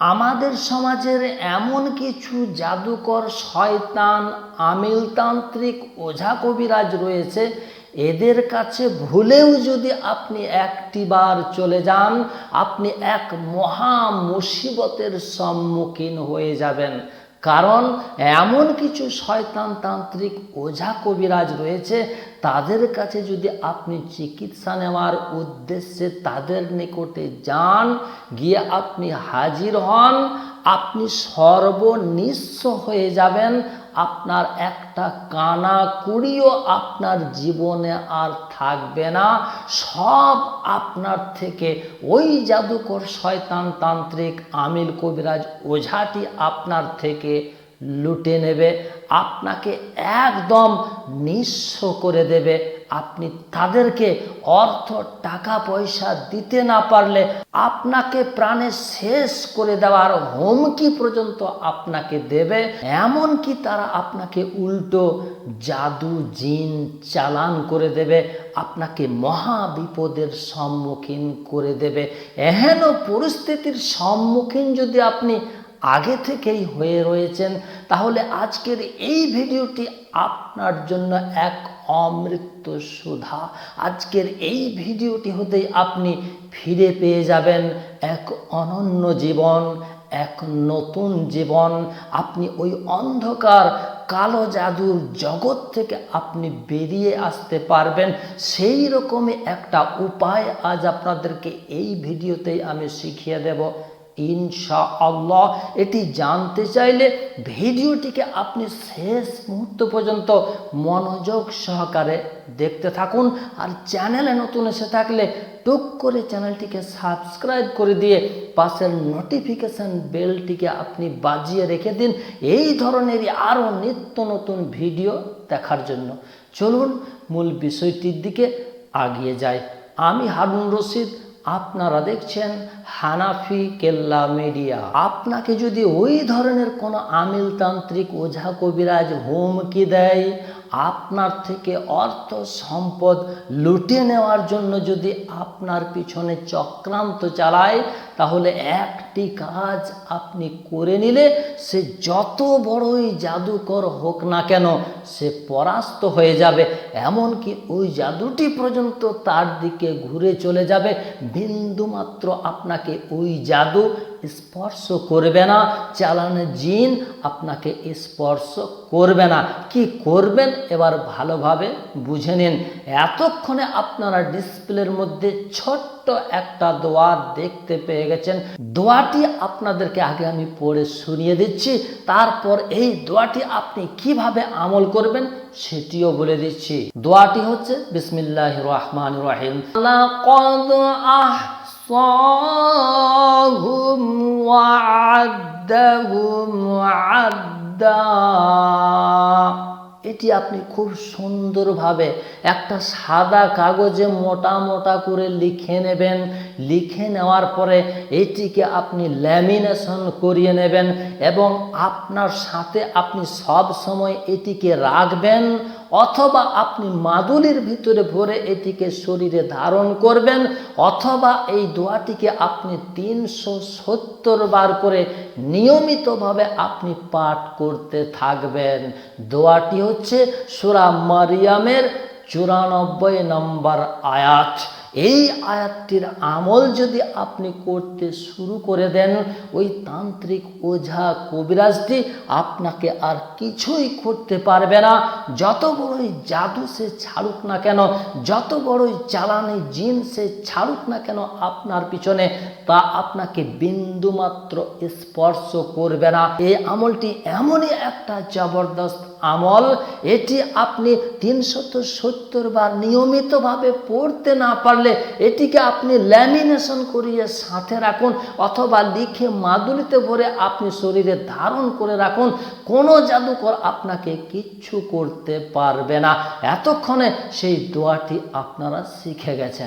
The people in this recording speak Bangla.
আমাদের সমাজের এমন কিছু জাদুকর শয়তান, আমিলতান্ত্রিক ওঝা কবিরাজ রয়েছে, এদের কাছে ভুলেও যদি আপনি একটিবার চলে যান, আপনি এক মহা মুসিবতের সম্মুখীন হয়ে যাবেন। কারণ এমন কিছু শয়তানতান্ত্রিক ওঝা কবিরাজ রয়েছে, তাদের কাছে যদি আপনি চিকিৎসা নেওয়ার উদ্দেশ্যে তাদের নিকটে যান, গিয়ে আপনি হাজির হন, আপনি সর্বনিঃস্ব হয়ে যাবেন। আপনার একটা কানা কুড়িও আপনার জীবনে আর থাকবে না। সব আপনার থেকে ওই জাদুকর শয়তান তান্ত্রিক আমিল কবিরাজ ওঝাটি আপনার থেকে লুটে নেবে, আপনাকে একদম নিঃস্ব করে দেবে। আপনি তাদেরকে অর্থ, টাকা, পয়সা দিতে না পারলে আপনাকে প্রাণে শেষ করে দেওয়ার হুমকি পর্যন্ত আপনাকে দেবে। এমনকি তারা আপনাকে উল্টো জাদু, জিন চালান করে দেবে, আপনাকে মহা বিপদের সম্মুখীন করে দেবে। এহেন পরিস্থিতির সম্মুখীন যদি আপনি আগে থেকেই হয়ে রয়েছেন, তাহলে আজকের এই ভিডিওটি আপনার জন্য এক অমৃত সুধা। আজকের এই ভিডিওটি হতেই আপনি ফিরে পেয়ে যাবেন এক অনন্য জীবন, এক নতুন জীবন। আপনি ওই অন্ধকার কালো জাদুর জগৎ থেকে আপনি বেরিয়ে আসতে পারবেন। সেই রকমই একটা উপায় আজ আপনাদেরকে এই ভিডিওতেই আমি শিখিয়ে দেব। ইনশা আল্লাহ এটি জানতে চাইলে ভিডিওটিকে আপনি শেষ মুহূর্ত পর্যন্ত মনোযোগ সহকারে দেখতে থাকুন। আর চ্যানেলে নতুন এসে থাকলে টুক করে চ্যানেলটিকে সাবস্ক্রাইব করে দিয়ে পাশের নোটিফিকেশান বেলটিকে আপনি বাজিয়ে রেখে দিন এই ধরনেরই আরও নিত্য নতুন ভিডিও দেখার জন্য। চলুন মূল বিষয়টির দিকে আগিয়ে যাই। আমি হারুন রশিদ আপনারা দেখছেন হানাফি কেল্লা মিডিয়া। আপনাকে যদি ওই ধরনের কোনো আমিলতান্ত্রিক ওঝা কবিরাজ হুমকি দেয় আপনার থেকে অর্থ সম্পদ লুটে নেওয়ার জন্য যদি আপনার পিছনে চক্রান্ত চালায়, তাহলে একটি কাজ আপনি করে নিলে সে যত বড়ই জাদুকর হোক না কেন, সে পরাস্ত হয়ে যাবে। এমনকি ওই জাদুটি পর্যন্ত তার দিকে ঘুরে চলে যাবে। বিন্দুমাত্র আপনাকে ওই জাদু স্পর্শ করবে না চালানো জিন আপনাকে স্পর্শ করবে না। কি করবেন? এবার ভালোভাবে বুঝে নিন। এতক্ষণে আপনারা ডিসপ্লের মধ্যে ছোট্ট একটা দোয়া দেখতে পেয়ে গেছেন। দোয়াটি আপনাদেরকে আগে আমি পড়ে শুনিয়ে দিচ্ছি। তারপর এই দোয়াটি আপনি কীভাবে আমল করবেন সেটিও বলে দিচ্ছি। দোয়াটি হচ্ছে বিসমিল্লাহ রহমান রহিম। আহ এটি আপনি খুব সুন্দরভাবে একটা সাদা কাগজে মোটা মোটা করে লিখে নেবেন। লিখে নেওয়ার পরে এটিকে আপনি ল্যামিনেশন করিয়ে নেবেন এবং আপনার সাথে আপনি সব সময় এটিকে রাখবেন। অথবা আপনি মাদুলির ভিতরে ভরে এটিকে শরীরে ধারণ করবেন, অথবা এই দোয়াটিকে আপনি তিনশো সত্তর বার করে নিয়মিতভাবে আপনি পাঠ করতে থাকবেন। দোয়াটি হচ্ছে সুরা মারিয়ামের চুরানব্বই নম্বর আয়াত। এই আয়াতটির আমল যদি আপনি করতে শুরু করে দেন, ওই তান্ত্রিক ওঝা কবিরাজটি আপনাকে আর কিছুই করতে পারবে না। যত বড়ই জাদু সে ছাড়ুক না কেন, যত বড়ই চালানি জিন সে ছাড়ুক না কেন আপনার পিছনে, তা আপনাকে বিন্দুমাত্র স্পর্শ করবে না। এই আমলটি এমনই একটা জবরদস্ত আমল, এটি আপনি তিনশত সত্তর বার নিয়মিতভাবে পড়তে না পারলে এটিকে আপনি ল্যামিনেশন করিয়ে সাথে রাখুন অথবা লিখে মাদুলিতে ভরে আপনি শরীরে ধারণ করে রাখুন। কোনো জাদুকর আপনাকে কিচ্ছু করতে পারবে না। এতক্ষণে সেই দোয়াটি আপনারা শিখে গেছেন।